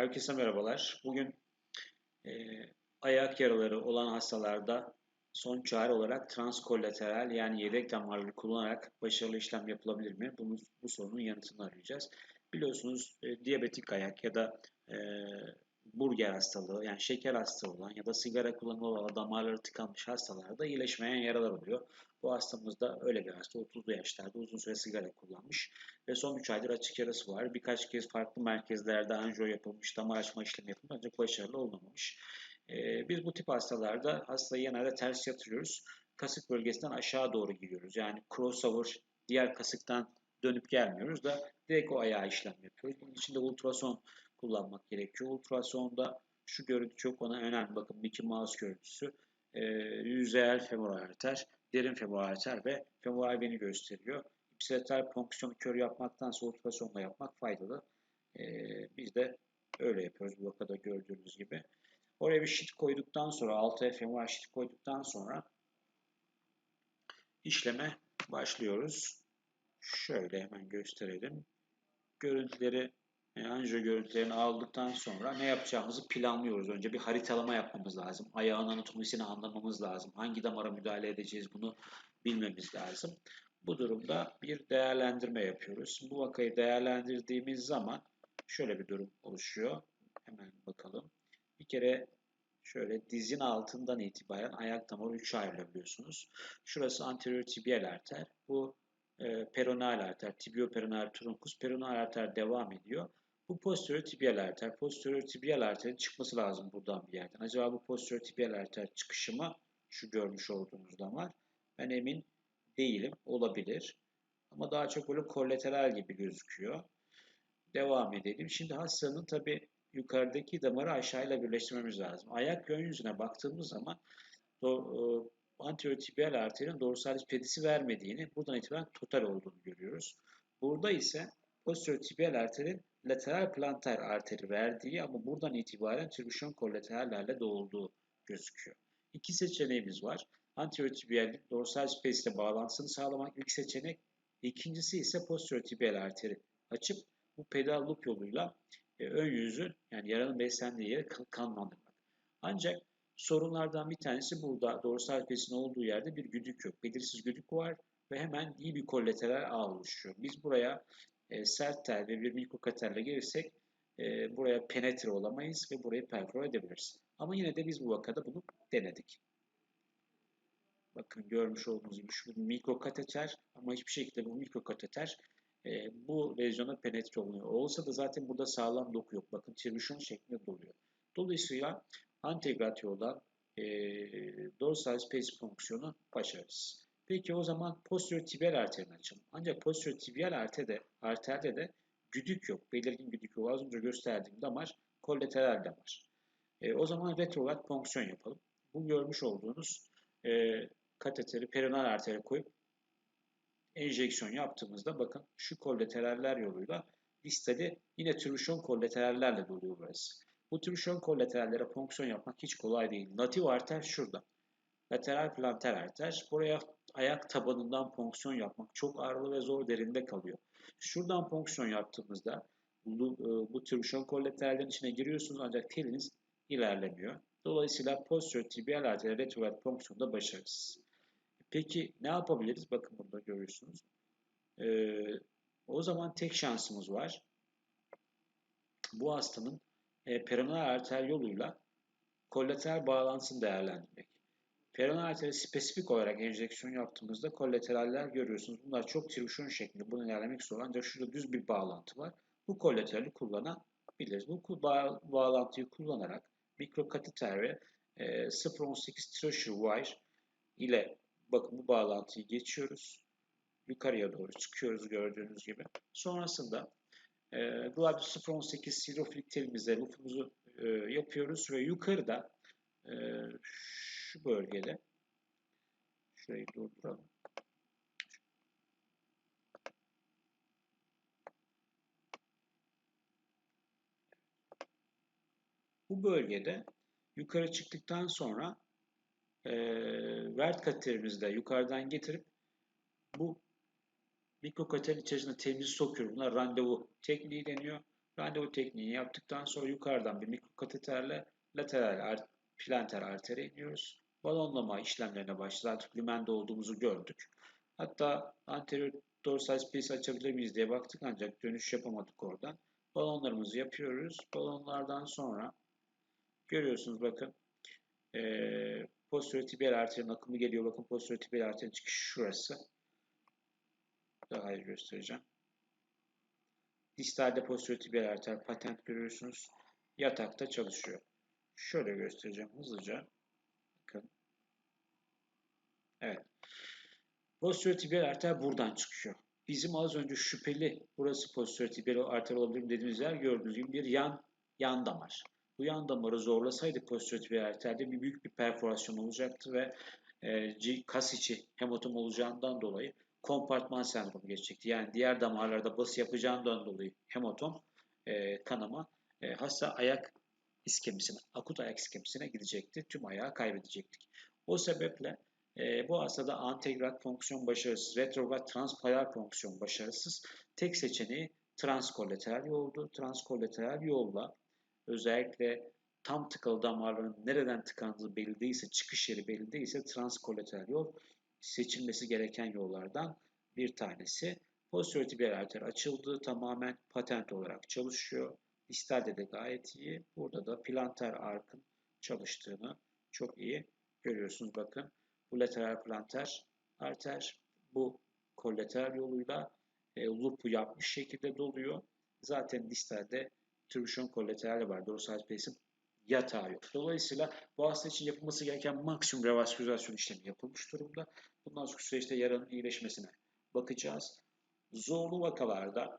Herkese merhabalar. Bugün e, ayak yaraları olan hastalarda son çare olarak transkolateral yani yedek damarları kullanarak başarılı işlem yapılabilir mi? Bunu, bu sorunun yanıtını arayacağız. Biliyorsunuz e, diyabetik ayak ya da e, burger hastalığı yani şeker hastalığı olan ya da sigara kullanımı olan damarları tıkanmış hastalarda iyileşmeyen yaralar oluyor. Bu hastamız da öyle bir hasta. 30'lu yaşlarda uzun süre sigara kullanmış ve son 3 aydır açık yarası var. Birkaç kez farklı merkezlerde anjiyo yapılmış, damar açma işlemi yapılmış ancak başarılı olmamış. Ee, biz bu tip hastalarda hastayı genelde ters yatırıyoruz. Kasık bölgesinden aşağı doğru gidiyoruz. Yani crossover diğer kasıktan dönüp gelmiyoruz da direkt o ayağa işlem yapıyoruz. Bunun için de ultrason kullanmak gerekiyor. Ultrasonda şu görüntü çok ona önemli. Bakın Mickey Mouse görüntüsü. E, yüzeyel femoral arter, derin femoral arter ve femoral veni gösteriyor. İpsilateral fonksiyonu kör yapmaktansa ultrasonla yapmak faydalı. E, biz de öyle yapıyoruz bu vakada gördüğünüz gibi. Oraya bir şit koyduktan sonra, 6 femoral şit koyduktan sonra işleme başlıyoruz. Şöyle hemen gösterelim. Görüntüleri yani anjiyo görüntülerini aldıktan sonra ne yapacağımızı planlıyoruz. Önce bir haritalama yapmamız lazım. Ayağın anatomisini anlamamız lazım. Hangi damara müdahale edeceğiz bunu bilmemiz lazım. Bu durumda bir değerlendirme yapıyoruz. Bu vakayı değerlendirdiğimiz zaman şöyle bir durum oluşuyor. Hemen bakalım. Bir kere şöyle dizin altından itibaren ayak damarı 3'e ayrılabiliyorsunuz. Şurası anterior tibial arter. Bu e, peronal arter, tibioperonal trunkus, peronal arter devam ediyor. Bu posterior tibial arter. Posterior tibial arterin çıkması lazım buradan bir yerden. Acaba bu posterior tibial arter çıkışı mı? Şu görmüş olduğunuz damar. Ben emin değilim. Olabilir. Ama daha çok böyle kolateral gibi gözüküyor. Devam edelim. Şimdi hastanın tabi yukarıdaki damarı aşağıyla birleştirmemiz lazım. Ayak ön yüzüne baktığımız zaman e, anterior tibial arterin dorsalis pedisi vermediğini, buradan itibaren total olduğunu görüyoruz. Burada ise posterior tibial arterin lateral plantar arteri verdiği ama buradan itibaren tribüşon kollaterallerle dolduğu gözüküyor. İki seçeneğimiz var. Anterior tibial dorsal ile bağlantısını sağlamak ilk seçenek. İkincisi ise posterior tibial arteri açıp bu pedal loop yoluyla e, ön yüzü yani yaranın beslendiği yere kanlandırmak. Ancak sorunlardan bir tanesi burada dorsal space'in olduğu yerde bir güdük yok. Belirsiz güdük var ve hemen iyi bir kollateral ağ oluşuyor. Biz buraya e, sert tel ve bir mikrokaterle gelirsek e, buraya penetre olamayız ve burayı perfore edebiliriz. Ama yine de biz bu vakada bunu denedik. Bakın görmüş olduğunuz gibi şu mikrokateter ama hiçbir şekilde bu mikrokateter e, bu lezyona penetre olmuyor. Olsa da zaten burada sağlam doku yok. Bakın tribüşon şeklinde doluyor. Dolayısıyla antegratio olan e, dorsal space fonksiyonu başarısız. Peki o zaman posterior tibial arterini açalım. Ancak posterior tibial arterde, arterde de güdük yok. Belirgin güdük yok. Az önce gösterdiğim damar kollateral damar. E, o zaman retrograd fonksiyon yapalım. Bu görmüş olduğunuz e, kateteri peronal artere koyup enjeksiyon yaptığımızda bakın şu kollateraller yoluyla distali yine tribüşon kollaterallerle doluyor burası. Bu tribüşon kollaterallere fonksiyon yapmak hiç kolay değil. Natif arter şurada. Lateral plantar arter. Buraya ayak tabanından fonksiyon yapmak çok ağırlı ve zor derinde kalıyor. Şuradan fonksiyon yaptığımızda bu, e, bu tribüşon kollaterallerin içine giriyorsunuz ancak teliniz ilerlemiyor. Dolayısıyla posterior tibial arter retrograd fonksiyonda başarısız. Peki ne yapabiliriz? Bakın burada görüyorsunuz. Ee, o zaman tek şansımız var. Bu hastanın e, peronal arter yoluyla kollateral bağlantısını değerlendirmek. Peronal arteri spesifik olarak enjeksiyon yaptığımızda kollateraller görüyorsunuz. Bunlar çok tribüşon şeklinde. Bunu ilerlemek zor. Ancak şurada düz bir bağlantı var. Bu kollaterali kullanabiliriz. Bu bağ bağlantıyı kullanarak mikrokateter ve e, 0.18 treasure wire ile bakın bu bağlantıyı geçiyoruz. Yukarıya doğru çıkıyoruz gördüğünüz gibi. Sonrasında e, Gladius 018 sirofilik telimizle lufumuzu e, yapıyoruz ve yukarıda e, şu bölgede şurayı durduralım. Bu bölgede yukarı çıktıktan sonra e, vert kateterimizi de yukarıdan getirip bu mikrokaterin içerisine temiz sokuyoruz. Buna randevu tekniği deniyor. Randevu tekniği yaptıktan sonra yukarıdan bir mikrokateterle lateral art planter artere iniyoruz. Balonlama işlemlerine başladık. Artık lümende olduğumuzu gördük. Hatta anterior dorsal space açabilir miyiz diye baktık ancak dönüş yapamadık oradan. Balonlarımızı yapıyoruz. Balonlardan sonra görüyorsunuz bakın e, posterior tibial arterin akımı geliyor. Bakın posterior tibial arterin çıkışı şurası. Daha iyi göstereceğim. Posterior tibial arter patent görüyorsunuz. Yatakta çalışıyor. Şöyle göstereceğim hızlıca. Bakın. Evet. Posterior tibial arter buradan çıkıyor. Bizim az önce şüpheli burası posterior tibial arter olabilir mi dediğimiz yer gördüğünüz gibi bir yan yan damar. Bu yan damarı zorlasaydık posterior tibial arterde bir büyük bir perforasyon olacaktı ve e, kas içi hematom olacağından dolayı kompartman sendromu geçecekti. Yani diğer damarlarda bası yapacağından dolayı hematom, e, kanama e, hasta ayak iskemisine, akut ayak iskemisine gidecekti. Tüm ayağı kaybedecektik. O sebeple e, bu hastada antegrat fonksiyon başarısız, retrograd transpayal fonksiyon başarısız. Tek seçeneği transkolateral yoldu. Transkolateral yolla özellikle tam tıkalı damarların nereden tıkandığı belli değilse, çıkış yeri belli değilse transkolateral yol seçilmesi gereken yollardan bir tanesi. Posterior tibial arter açıldı. Tamamen patent olarak çalışıyor. Distalde de gayet iyi. Burada da plantar arkın çalıştığını çok iyi görüyorsunuz. Bakın bu lateral plantar arter bu kollateral yoluyla e, loop'u yapmış şekilde doluyor. Zaten distalde tribüşon kollaterali var. Dorsal space'in yatağı yok. Dolayısıyla bu hasta için yapılması gereken maksimum revaskürizasyon işlemi yapılmış durumda. Bundan sonraki süreçte yaranın iyileşmesine bakacağız. Zorlu vakalarda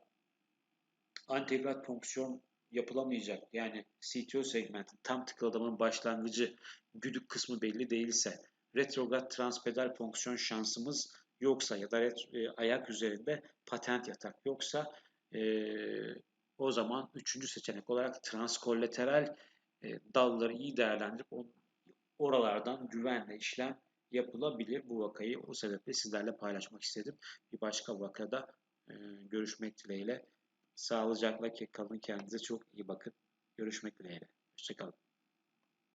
antegrat fonksiyon yapılamayacak yani CTO segmentin tam tıkalı adamın başlangıcı güdük kısmı belli değilse retrograd transpedal fonksiyon şansımız yoksa ya da e, ayak üzerinde patent yatak yoksa e, o zaman üçüncü seçenek olarak transkolateral e, dalları iyi değerlendirip oralardan güvenle işlem yapılabilir. Bu vakayı o sebeple sizlerle paylaşmak istedim. Bir başka vakada e, görüşmek dileğiyle. Sağlıcakla kalın kendinize çok iyi bakın. Görüşmek dileğiyle. Hoşçakalın.